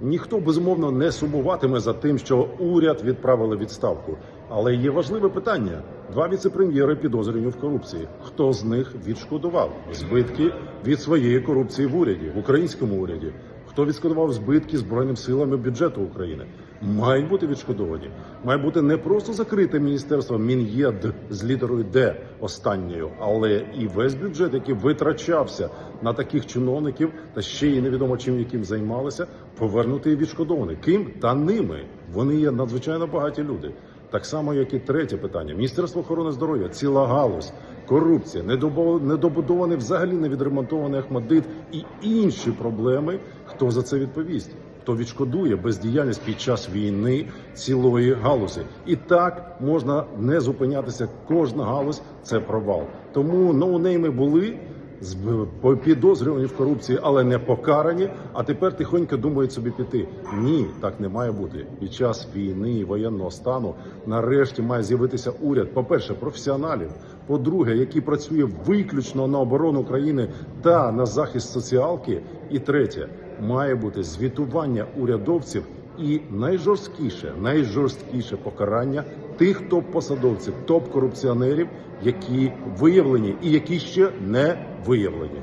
Ніхто безумовно не сумуватиме за тим, що уряд відправили відставку. Але є важливе питання: два віцепрем'єри підозрювані в корупції. Хто з них відшкодував збитки від своєї корупції в уряді, в українському уряді? Хто відшкодував збитки збройним силам і бюджету України? Мають бути відшкодовані. Має бути не просто закрите міністерство Мін'єд з літерою Д останньою, але і весь бюджет, який витрачався на таких чиновників, та ще й невідомо чим яким займалися, повернути і відшкодовані. Ким та ними вони є надзвичайно багаті люди. Так само, як і третє питання: Міністерство охорони здоров'я, ціла галузь, корупція, недобудований взагалі не відремонтований Ахмадит і інші проблеми. Хто за це відповість? Хто відшкодує бездіяльність під час війни цілої галузі? І так можна не зупинятися. Кожна галузь це провал. Тому ноунейми були підозрювані в корупції, але не покарані. А тепер тихонько думають собі піти. Ні, так не має бути. Під час війни і воєнного стану нарешті має з'явитися уряд. По перше, професіоналів. По-друге, який працює виключно на оборону країни та на захист соціалки. І третє, має бути звітування урядовців. І найжорсткіше, найжорсткіше покарання тих топ-посадовців, топ-корупціонерів, які виявлені і які ще не виявлені.